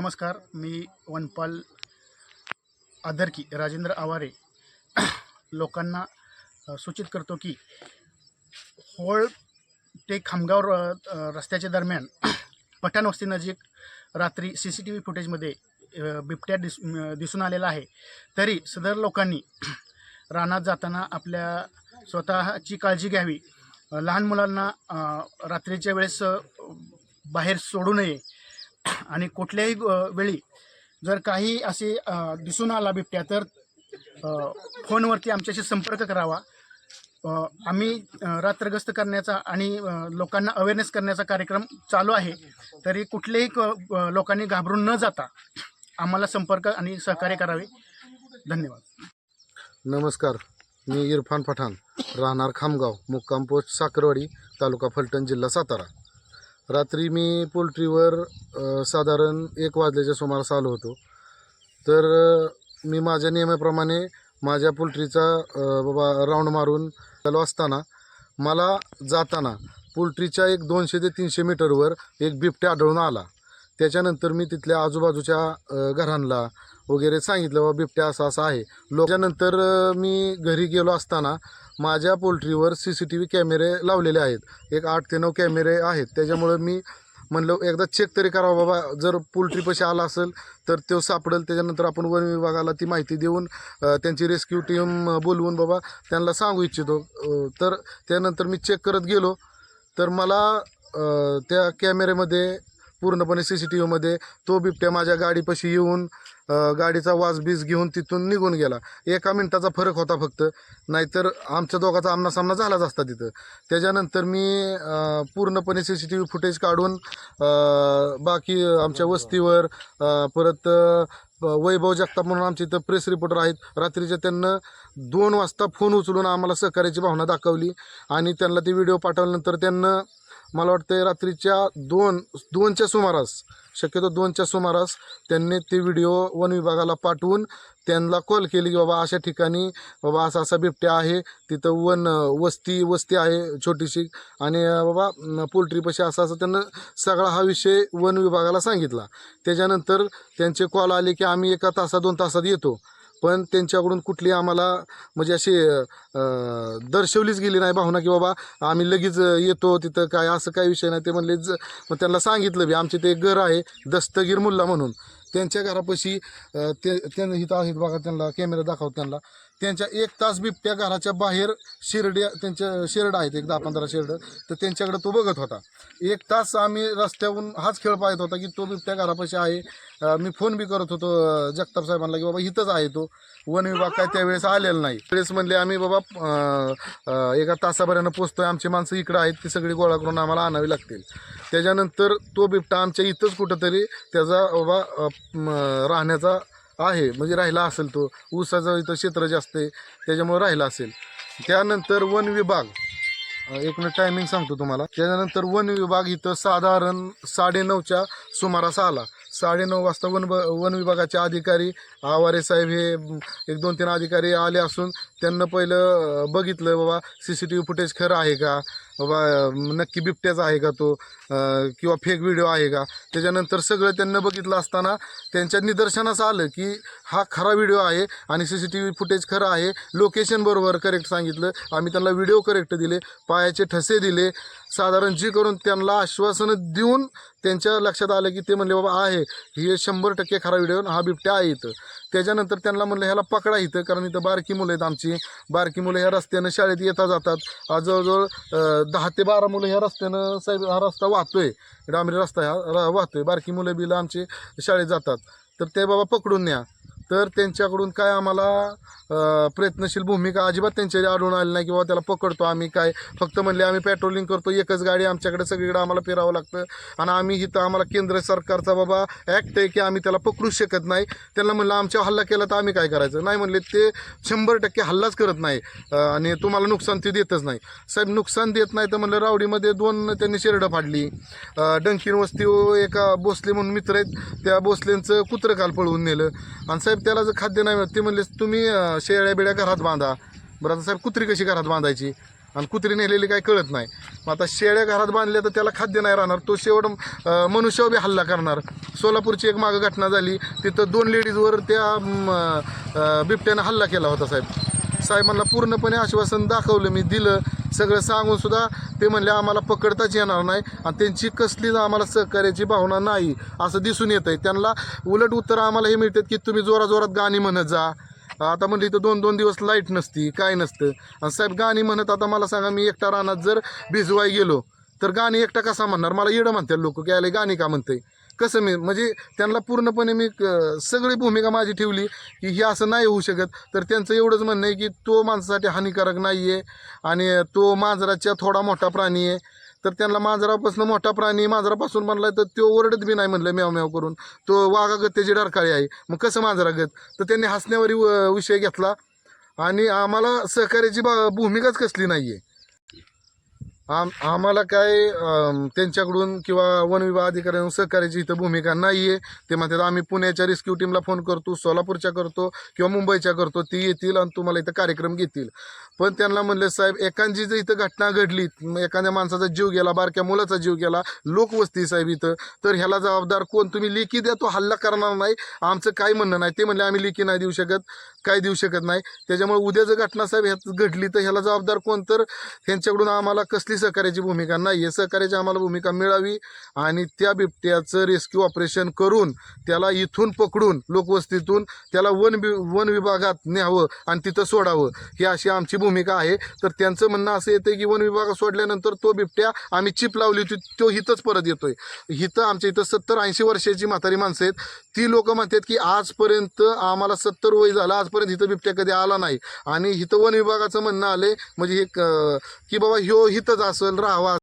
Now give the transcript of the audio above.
नमस्कार मी वनपाल आदरकी राजेंद्र आवारे. लोकांना सूचित करतो की होळ ते खामगाव र- रस्त्याच्या दरम्यान पठाण वस्तीनजीक रात्री सी सी टी व्ही फुटेजमध्ये बिबट्या दिस दिसून आलेला आहे. तरी सदर लोकांनी रानात जाताना आपल्या स्वतःची काळजी घ्यावी. लहान मुलांना रात्रीच्या वेळेस बाहेर सोडू नये. आणि कुठल्याही वेळी जर काही असे दिसून आला बिबट्या तर फोनवरती आमच्याशी संपर्क करावा. आम्ही रात्रग्रस्त रात्रगस्त करण्याचा आणि लोकांना अवेअरनेस करण्याचा कार्यक्रम चालू आहे. तरी कुठल्याही क- लोकांनी घाबरून न जाता आम्हाला संपर्क आणि सहकार्य करावे. धन्यवाद. नमस्कार. मी इरफान पठाण राहणार खामगाव मुक्काम पोस्ट साखरवाडी तालुका फलटण जिल्हा सातारा. रात्री मी पोल्ट्रीवर साधारण एक वाजल्याच्या सुमारास आलो होतो. तर मी माझ्या नियमाप्रमाणे माझ्या पोल्ट्रीचा बाबा राऊंड मारून आलो असताना मला जाताना पोल्ट्रीच्या एक दोनशे ते तीनशे मीटरवर एक बिबट्या आढळून आला. त्याच्यानंतर मी तिथल्या आजूबाजूच्या घरांना वगैरे सांगितलं बाबा बिबट्या असा असा आहे लोकांनंतर मी घरी गेलो असताना माझ्या पोल्ट्रीवर सी सी टी व्ही कॅमेरे लावलेले आहेत. एक आठ ते नऊ कॅमेरे आहेत. त्याच्यामुळं मी म्हणलं एकदा चेक तरी करावा बाबा. जर पोल्ट्रीपाशी आला असेल तर तो सापडेल. त्याच्यानंतर आपण वन विभागाला ती माहिती देऊन त्यांची रेस्क्यू टीम बोलवून बाबा त्यांना सांगू इच्छितो. तर त्यानंतर मी चेक करत गेलो. तर मला त्या कॅमेऱ्यामध्ये पूर्णपणे सी सी टी व्हीमध्ये तो बिबट्या माझ्या गाडीपाशी येऊन गाडीचा वास बीज घेऊन तिथून निघून गेला. एका मिनटाचा फरक होता फक्त. नाहीतर आमच्या दोघाचा आमनासामना झालाच असता तिथं. त्याच्यानंतर मी पूर्णपणे C C T V footage काढून बाकी आमच्या वस्तीवर परत वैभव जगताप म्हणून आमच्या इथं प्रेस रिपोर्टर आहेत. रात्रीच्या त्यांना दोन वाजता फोन उचलून आम्हाला सहकार्याची भावना दाखवली आणि त्यांना ते व्हिडिओ पाठवल्यानंतर त्यांना मला वाटतं रात्रीच्या दोन दोनच्या सुमारास शक्यतो दोनच्या सुमारास त्यांनी ते व्हिडिओ वन विभागाला पाठवून त्यांना कॉल केली की बाबा अशा ठिकाणी बाबा असा असा बिबट्या आहे तिथं वन वस्ती वस्ती आहे छोटीशी आणि बाबा पोल्ट्रीपाशी असं असं त्यांना सगळा हा विषय वन विभागाला सांगितला. त्याच्यानंतर त्यांचे कॉल आले की आम्ही एका तासा दोन तासात येतो. पण त्यांच्याकडून कुठली आम्हाला म्हणजे अशी दर्शवलीच गेली नाही भावना की बाबा आम्ही लगेच येतो तिथं काय असं काही विषय नाही. ते म्हणले ज मग त्यांना सांगितलं बी आमचे ते एक घर आहे दस्तगीर मुल्ला म्हणून. त्यांच्या घरापाशी ते त्यांना इथं आहेत बघा त्यांना कॅमेरा दाखवत त्यांना. त्यांच्या एक तास बिबट्या घराच्या बाहेर शिरड्या त्यांच्या शेरड आहेत एक दहा पंधरा शेरड. तर त्यांच्याकडे तो बघत होता. एक तास आम्ही रस्त्याहून हाच खेळ पाहत होता की तो बिबट्या घरापाशी आहे. मी फोन बी करत होतो जगताप साहेबांना की बाबा इथंच आहे तो. वन विभाग काय त्यावेळेस आलेला नाही. त्यावेळेस म्हणले आम्ही बाबा एका तासाभरानं पोचतोय. आमची माणसं इकडं आहेत ती सगळी गोळा करून आम्हाला आणावी लागतील. त्याच्यानंतर तो बिबटा आमच्या इथंच कुठंतरी त्याचा बाबा राहण्याचा आहे म्हणजे राहिला असेल तो. ऊसाचं इथं क्षेत्र जास्त आहे त्याच्यामुळे राहिला असेल. त्यानंतर वन विभाग. एक मिनिट टायमिंग सांगतो तुम्हाला. त्याच्यानंतर वन विभाग इथं साधारण साडेनऊच्या सुमारास आला. साडेनऊ वाजता वन ब- वन विभागाचे अधिकारी आवारे साहेब हे एक दोन तीन अधिकारी आले असून त्यांना पहिलं बघितलं बाबा C C T V footage खरं आहे का? बाबा नक्की बिबट्याचा आहे का तो? किंवा फेक व्हिडिओ आहे का? त्याच्यानंतर सगळं त्यांना बघितलं असताना त्यांच्या निदर्शनास आलं की हा खरा व्हिडिओ आहे आणि C C T V footage खरं आहे. लोकेशन बरोबर करेक्ट सांगितलं. आम्ही त्यांना व्हिडिओ करेक्ट दिले. पायाचे ठसे दिले. साधारण जी करून त्यांना आश्वासनं देऊन त्यांच्या लक्षात आलं की ते म्हणले बाबा आहे. हे शंभर टक्के खरा व्हिडिओ हा बिबट्या आहे इथं. त्याच्यानंतर त्यांना म्हणलं ह्याला पकडा इथं कारण इथं बारकी मुलं आहेत आमची. बारकी मुलं ह्या रस्त्यानं शाळेत येता जातात. आज जवळजवळ दहा ते बारा मुलं ह्या रस्त्यानं साहेब हा रस्ता वाहतोय. डांबरी रस्ता ह्या वाहतोय. बारकी मुलं बिलं आमची शाळेत जातात. तर ते बाबा पकडून न्या. तर त्यांच्याकडून काय आम्हाला प्रयत्नशील भूमिका अजिबात त्यांच्या आढळून आली नाही किंवा त्याला पकडतो आम्ही काय. फक्त म्हणले आम्ही पेट्रोलिंग करतो एकच गाडी आमच्याकडे सगळीकडे आम्हाला फिरावं लागतं. आणि आम्ही इथं आम्हाला केंद्र सरकारचा बाबा ॲक्ट आहे की आम्ही त्याला पकडू शकत नाही. त्यांना म्हणलं आमच्या हल्ला केला तर आम्ही काय करायचं? नाही म्हणले ते शंभर टक्के हल्लाच करत नाही. आणि तुम्हाला नुकसान ते देतच नाही. साहेब नुकसान देत नाही तर म्हणलं रावडीमध्ये दोन त्यांनी शेरडं फाडली. डंकीन वस्ती एका भोसले म्हणून मित्र आहेत. त्या भोसलेंचं कुत्रं काल पळवून नेलं. आणि साहेब त्याला जर खाद्य नाही मिळत ते म्हणले तुम्ही अं, शेळ्या बिड्या घरात बांधा. बरं आता साहेब कुत्री कशी घरात बांधायची? आणि कुत्री नेलेली काही कळत नाही. मग आता शेळ्या घरात बांधल्या तर त्याला खाद्य नाही राहणार. तो शेवट अं, मनुष्यावर बी हल्ला करणार. सोलापूरची एक मागं घटना झाली. तिथं दोन लेडीजवर त्या अं, बिबट्यानं हल्ला केला होता साहेब. साहेबांना पूर्णपणे आश्वासन दाखवलं मी दिलं. सगळं सांगून सुद्धा ते म्हणले आम्हाला पकडताच येणार नाही आणि त्यांची कसलीच आम्हाला सहकार्याची भावना नाही असं दिसून येत आहे त्यांना उलट उत्तर आम्हाला हे मिळतात की तुम्ही जोराजोरात गाणी म्हणत जा. आता म्हणली इथं दोन दोन दिवस लाइट नसती काय नसतं. आणि साहेब गाणी म्हणत आता मला सांगा मी एकटा रानात जर भिजवाय गेलो तर गाणी एकटा कसा म्हणणार? मला येडं म्हणतात लोक की आले गाणी का म्हणते कसं मी म्हणजे त्यांना पूर्णपणे मी सगळी भूमिका माझी ठेवली की हे असं नाही होऊ शकत. तर त्यांचं एवढंच म्हणणं आहे की तो माणसासाठी हानिकारक नाही आहे आणि तो मांजराच्या थोडा मोठा प्राणी आहे. तर त्यांना मांजरापासून मोठा प्राणी मांजरापासून म्हणला तर तो ओरडत बी नाही म्हणलं म्याव म्याव करून. तो वाघागत त्याची डरकाळी आहे. मग कसं मांजरागत? तर त्यांनी हसण्यावरी व- विषय घेतला आणि आम्हाला सहकार्याची भूमिकाच कसली नाही आहे आम आम्हाला काय त्यांच्याकडून किंवा वन विभाग अधिकाऱ्यांकडून सहकार्याची इथं भूमिका नाही आहे ते म्हणतात आम्ही पुण्याच्या रेस्क्यू टीमला फोन करतो सोलापूरच्या करतो किंवा मुंबईच्या करतो ती येतील आणि तुम्हाला इथं कार्यक्रम घेतील. पण त्यांना म्हणले साहेब एखादी जर इथं घटना घडली एखाद्या माणसाचा जीव गेला बारक्या मुलाचा जीव गेला लोकवस्ती साहेब इथं तर ह्याला जबाबदार कोण? तुम्ही लेखी द्या तो हल्ला करणार नाही. आमचं काय म्हणणं नाही. ते म्हणले आम्ही लेखी नाही देऊ शकत काय देऊ शकत नाही. त्याच्यामुळे उद्या जर घटना साहेब ह्यात घडली तर ह्याला जबाबदार कोण? तर ह्यांच्याकडून आम्हाला कसली सहकार्याची भूमिका नाही. आहे सहकार्याची आम्हाला भूमिका मिळावी आणि त्या बिबट्याचं रेस्क्यू ऑपरेशन करून त्याला इथून पकडून लोकवस्तीतून त्याला वन वि वन विभागात न्यावं आणि तिथं सोडावं. ही अशी आमची भूमिका आहे. तर त्यांचं म्हणणं असं येतं की वन विभागात सोडल्यानंतर तो बिबट्या आम्ही चिप लावली होती तो हिथंच परत येतोय. हिथं आमच्या इथं सत्तर ऐंशी वर्षाची म्हातारी माणसं आहेत. ती लोक म्हणतात की आजपर्यंत आम्हाला सत्तर वय झालं. आजपर्यंत इथं बिबट्या कधी आला नाही. आणि इथं वन विभागाचं म्हणणं आले म्हणजे हे की बाबा ह्यो हिथंच असेल राहावा.